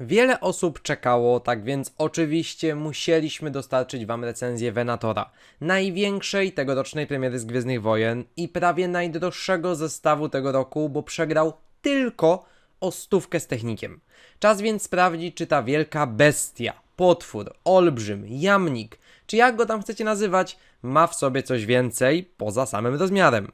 Wiele osób czekało, tak więc oczywiście musieliśmy dostarczyć Wam recenzję Venatora, największej tegorocznej premiery z Gwiezdnych Wojen i prawie najdroższego zestawu tego roku, bo przegrał tylko o stówkę z technikiem. Czas więc sprawdzić, czy ta wielka bestia, potwór, olbrzym, jamnik, czy jak go tam chcecie nazywać, ma w sobie coś więcej poza samym rozmiarem.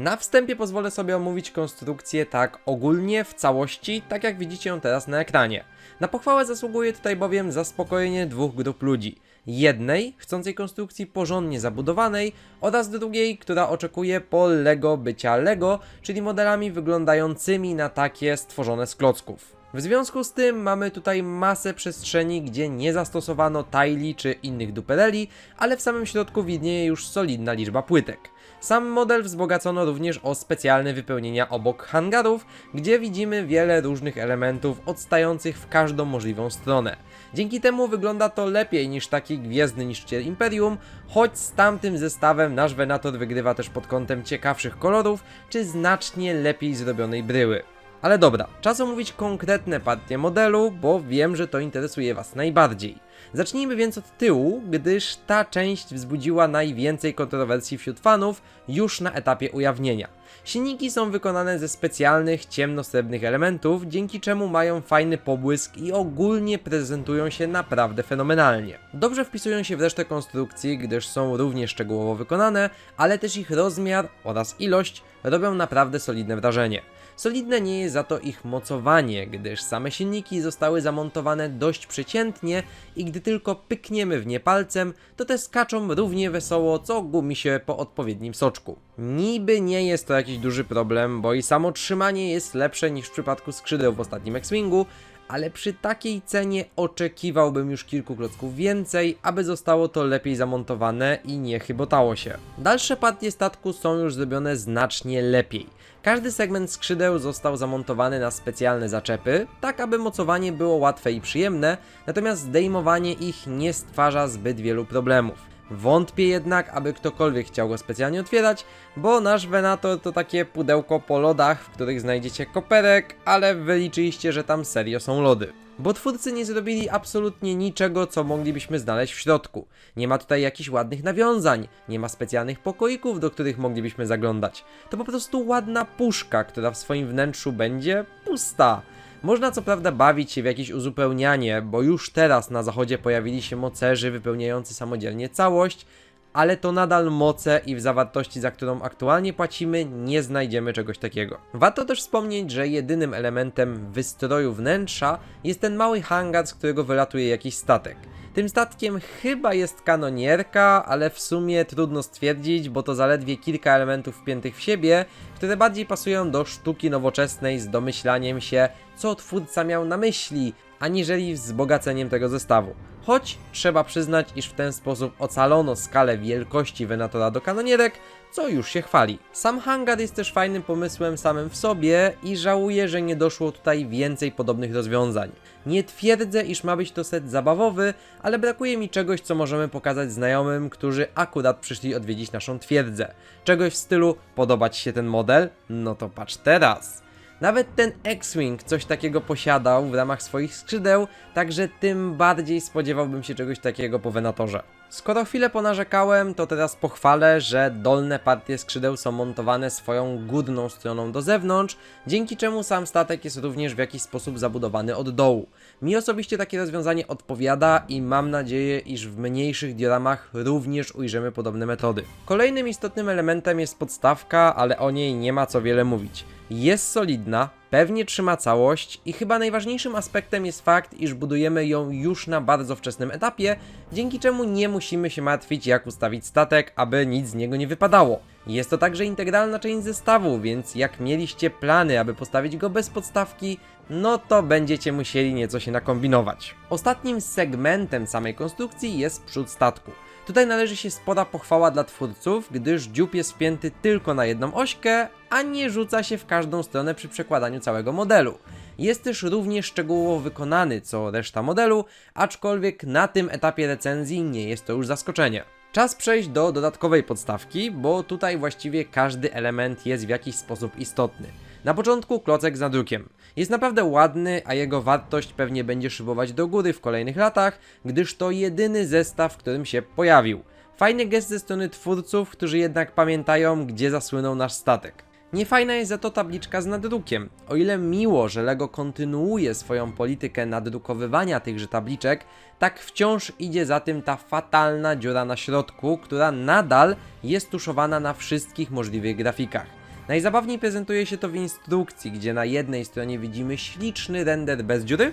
Na wstępie pozwolę sobie omówić konstrukcję tak ogólnie, w całości, tak jak widzicie ją teraz na ekranie. Na pochwałę zasługuje tutaj bowiem zaspokojenie dwóch grup ludzi. Jednej, chcącej konstrukcji porządnie zabudowanej oraz drugiej, która oczekuje po Lego bycia Lego, czyli modelami wyglądającymi na takie stworzone z klocków. W związku z tym mamy tutaj masę przestrzeni, gdzie nie zastosowano tajli czy innych dupereli, ale w samym środku widnieje już solidna liczba płytek. Sam model wzbogacono również o specjalne wypełnienia obok hangarów, gdzie widzimy wiele różnych elementów odstających w każdą możliwą stronę. Dzięki temu wygląda to lepiej niż taki gwiezdny niszczyciel Imperium, choć z tamtym zestawem nasz Venator wygrywa też pod kątem ciekawszych kolorów czy znacznie lepiej zrobionej bryły. Ale dobra, czas omówić konkretne partie modelu, bo wiem, że to interesuje Was najbardziej. Zacznijmy więc od tyłu, gdyż ta część wzbudziła najwięcej kontrowersji wśród fanów już na etapie ujawnienia. Silniki są wykonane ze specjalnych ciemnosrebrnych elementów, dzięki czemu mają fajny pobłysk i ogólnie prezentują się naprawdę fenomenalnie. Dobrze wpisują się w resztę konstrukcji, gdyż są równie szczegółowo wykonane, ale też ich rozmiar oraz ilość robią naprawdę solidne wrażenie. Solidne nie jest za to ich mocowanie, gdyż same silniki zostały zamontowane dość przeciętnie i gdy tylko pykniemy w nie palcem, to te skaczą równie wesoło, co gumi się po odpowiednim soczku. Niby nie jest to jakiś duży problem, bo i samo trzymanie jest lepsze niż w przypadku skrzydeł w ostatnim X-Wingu, ale przy takiej cenie oczekiwałbym już kilku klocków więcej, aby zostało to lepiej zamontowane i nie chybotało się. Dalsze partie statku są już zrobione znacznie lepiej. Każdy segment skrzydeł został zamontowany na specjalne zaczepy, tak aby mocowanie było łatwe i przyjemne, natomiast zdejmowanie ich nie stwarza zbyt wielu problemów. Wątpię jednak, aby ktokolwiek chciał go specjalnie otwierać, bo nasz Venator to takie pudełko po lodach, w których znajdziecie koperek, ale wyliczyliście, że tam serio są lody. Bo twórcy nie zrobili absolutnie niczego, co moglibyśmy znaleźć w środku. Nie ma tutaj jakichś ładnych nawiązań, nie ma specjalnych pokoików, do których moglibyśmy zaglądać. To po prostu ładna puszka, która w swoim wnętrzu będzie pusta. Można co prawda bawić się w jakieś uzupełnianie, bo już teraz na zachodzie pojawili się mocerzy wypełniający samodzielnie całość, ale to nadal moce i w zawartości, za którą aktualnie płacimy, nie znajdziemy czegoś takiego. Warto też wspomnieć, że jedynym elementem wystroju wnętrza jest ten mały hangar, z którego wylatuje jakiś statek. Tym statkiem chyba jest kanonierka, ale w sumie trudno stwierdzić, bo to zaledwie kilka elementów wpiętych w siebie, które bardziej pasują do sztuki nowoczesnej z domyślaniem się, co twórca miał na myśli, aniżeli wzbogaceniem tego zestawu. Choć trzeba przyznać, iż w ten sposób ocalono skalę wielkości Venatora do kanonierek, co już się chwali. Sam hangar jest też fajnym pomysłem samym w sobie i żałuję, że nie doszło tutaj więcej podobnych rozwiązań. Nie twierdzę, iż ma być to set zabawowy, ale brakuje mi czegoś, co możemy pokazać znajomym, którzy akurat przyszli odwiedzić naszą twierdzę. Czegoś w stylu podoba Ci się ten model? No to patrz teraz. Nawet ten X-Wing coś takiego posiadał w ramach swoich skrzydeł, także tym bardziej spodziewałbym się czegoś takiego po Venatorze. Skoro chwilę ponarzekałem, to teraz pochwalę, że dolne partie skrzydeł są montowane swoją górną stroną do zewnątrz, dzięki czemu sam statek jest również w jakiś sposób zabudowany od dołu. Mi osobiście takie rozwiązanie odpowiada i mam nadzieję, iż w mniejszych dioramach również ujrzymy podobne metody. Kolejnym istotnym elementem jest podstawka, ale o niej nie ma co wiele mówić. Jest solidna, pewnie trzyma całość i chyba najważniejszym aspektem jest fakt, iż budujemy ją już na bardzo wczesnym etapie, dzięki czemu nie musimy się martwić jak ustawić statek, aby nic z niego nie wypadało. Jest to także integralna część zestawu, więc jak mieliście plany, aby postawić go bez podstawki, no to będziecie musieli nieco się nakombinować. Ostatnim segmentem samej konstrukcji jest przód statku. Tutaj należy się spora pochwała dla twórców, gdyż dziób jest wpięty tylko na jedną ośkę, a nie rzuca się w każdą stronę przy przekładaniu całego modelu. Jest też równie szczegółowo wykonany co reszta modelu, aczkolwiek na tym etapie recenzji nie jest to już zaskoczenie. Czas przejść do dodatkowej podstawki, bo tutaj właściwie każdy element jest w jakiś sposób istotny. Na początku klocek z nadrukiem. Jest naprawdę ładny, a jego wartość pewnie będzie szybować do góry w kolejnych latach, gdyż to jedyny zestaw, w którym się pojawił. Fajny gest ze strony twórców, którzy jednak pamiętają, gdzie zasłynął nasz statek. Niefajna jest za to tabliczka z nadrukiem. O ile miło, że LEGO kontynuuje swoją politykę nadrukowywania tychże tabliczek, tak wciąż idzie za tym ta fatalna dziura na środku, która nadal jest tuszowana na wszystkich możliwych grafikach. Najzabawniej prezentuje się to w instrukcji, gdzie na jednej stronie widzimy śliczny render bez dziury,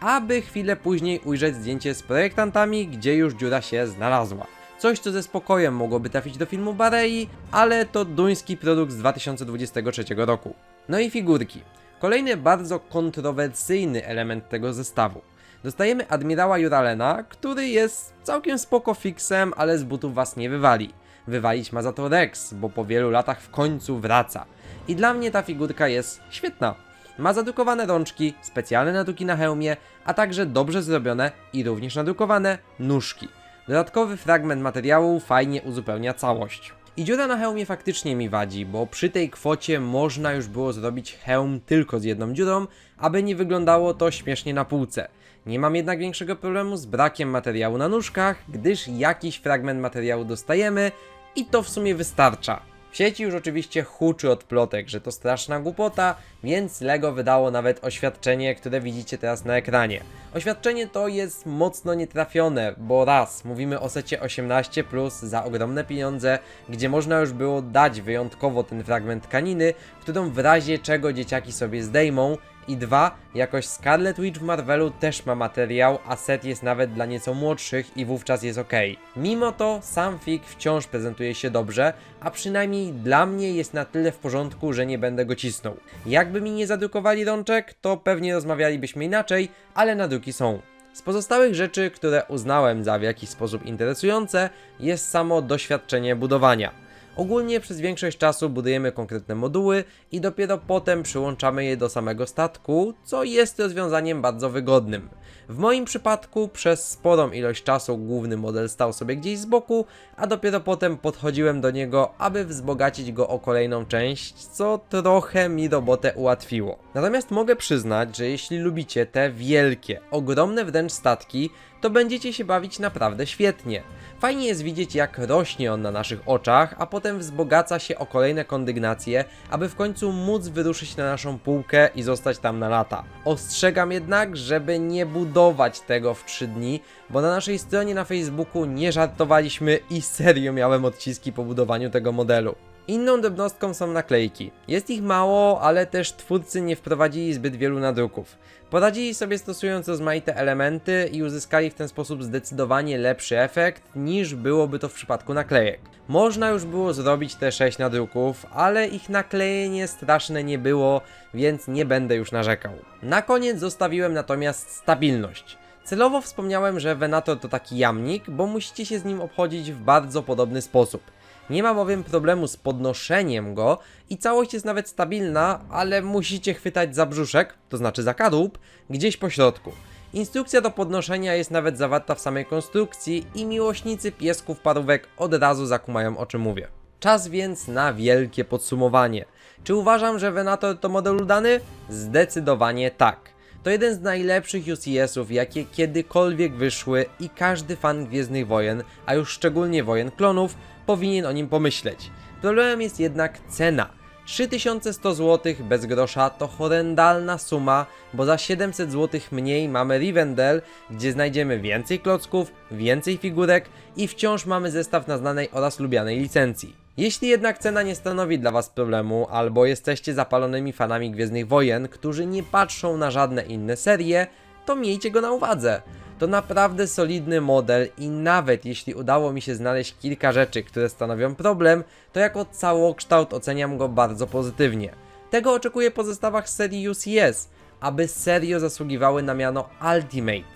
aby chwilę później ujrzeć zdjęcie z projektantami, gdzie już dziura się znalazła. Coś, co ze spokojem mogłoby trafić do filmu Barei, ale to duński produkt z 2023 roku. No i figurki. Kolejny bardzo kontrowersyjny element tego zestawu. Dostajemy admirała Juralena, który jest całkiem spoko fixem, ale z butów was nie wywali. Wywalić ma za to Rex, bo po wielu latach w końcu wraca. I dla mnie ta figurka jest świetna. Ma zadrukowane rączki, specjalne nadruki na hełmie, a także dobrze zrobione i również nadrukowane nóżki. Dodatkowy fragment materiału fajnie uzupełnia całość. I dziura na hełmie faktycznie mi wadzi, bo przy tej kwocie można już było zrobić hełm tylko z jedną dziurą, aby nie wyglądało to śmiesznie na półce. Nie mam jednak większego problemu z brakiem materiału na nóżkach, gdyż jakiś fragment materiału dostajemy i to w sumie wystarcza. W sieci już oczywiście huczy od plotek, że to straszna głupota, więc LEGO wydało nawet oświadczenie, które widzicie teraz na ekranie. Oświadczenie to jest mocno nietrafione, bo raz, mówimy o secie 18 plus za ogromne pieniądze, gdzie można już było dać wyjątkowo ten fragment tkaniny, którą w razie czego dzieciaki sobie zdejmą, i dwa, jakoś Scarlet Witch w Marvelu też ma materiał, a set jest nawet dla nieco młodszych i wówczas jest ok. Mimo to sam fig wciąż prezentuje się dobrze, a przynajmniej dla mnie jest na tyle w porządku, że nie będę go cisnął. Jakby mi nie zadrukowali rączek, to pewnie rozmawialibyśmy inaczej, ale nadruki są. Z pozostałych rzeczy, które uznałem za w jakiś sposób interesujące, jest samo doświadczenie budowania. Ogólnie przez większość czasu budujemy konkretne moduły i dopiero potem przyłączamy je do samego statku, co jest rozwiązaniem bardzo wygodnym. W moim przypadku przez sporą ilość czasu główny model stał sobie gdzieś z boku, a dopiero potem podchodziłem do niego, aby wzbogacić go o kolejną część, co trochę mi robotę ułatwiło. Natomiast mogę przyznać, że jeśli lubicie te wielkie, ogromne wręcz statki, to będziecie się bawić naprawdę świetnie. Fajnie jest widzieć, jak rośnie on na naszych oczach, a potem wzbogaca się o kolejne kondygnacje, aby w końcu móc wyruszyć na naszą półkę i zostać tam na lata. Ostrzegam jednak, żeby nie budować tego w 3 dni, bo na naszej stronie na Facebooku nie żartowaliśmy i serio miałem odciski po budowaniu tego modelu. Inną drobnostką są naklejki. Jest ich mało, ale też twórcy nie wprowadzili zbyt wielu nadruków. Poradzili sobie stosując rozmaite elementy i uzyskali w ten sposób zdecydowanie lepszy efekt niż byłoby to w przypadku naklejek. Można już było zrobić te 6 nadruków, ale ich naklejenie straszne nie było, więc nie będę już narzekał. Na koniec zostawiłem natomiast stabilność. Celowo wspomniałem, że Venator to taki jamnik, bo musicie się z nim obchodzić w bardzo podobny sposób. Nie ma bowiem problemu z podnoszeniem go i całość jest nawet stabilna, ale musicie chwytać za brzuszek, to znaczy za kadłub, gdzieś po środku. Instrukcja do podnoszenia jest nawet zawarta w samej konstrukcji i miłośnicy piesków parówek od razu zakumają o czym mówię. Czas więc na wielkie podsumowanie. Czy uważam, że Venator to model udany? Zdecydowanie tak. To jeden z najlepszych UCS-ów, jakie kiedykolwiek wyszły i każdy fan Gwiezdnych Wojen, a już szczególnie Wojen Klonów, powinien o nim pomyśleć. Problemem jest jednak cena. 3100 zł bez grosza to horrendalna suma, bo za 700 zł mniej mamy Rivendell, gdzie znajdziemy więcej klocków, więcej figurek i wciąż mamy zestaw na znanej oraz lubianej licencji. Jeśli jednak cena nie stanowi dla Was problemu, albo jesteście zapalonymi fanami Gwiezdnych Wojen, którzy nie patrzą na żadne inne serie, to miejcie go na uwadze. To naprawdę solidny model i nawet jeśli udało mi się znaleźć kilka rzeczy, które stanowią problem, to jako całokształt oceniam go bardzo pozytywnie. Tego oczekuję po zestawach serii UCS, aby serio zasługiwały na miano Ultimate.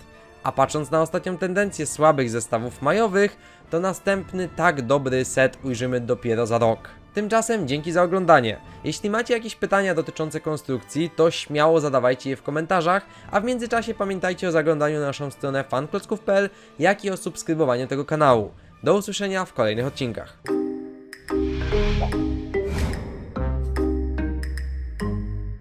A patrząc na ostatnią tendencję słabych zestawów majowych, to następny tak dobry set ujrzymy dopiero za rok. Tymczasem dzięki za oglądanie. Jeśli macie jakieś pytania dotyczące konstrukcji, to śmiało zadawajcie je w komentarzach, a w międzyczasie pamiętajcie o zaglądaniu na naszą stronę fanklocków.pl, jak i o subskrybowaniu tego kanału. Do usłyszenia w kolejnych odcinkach.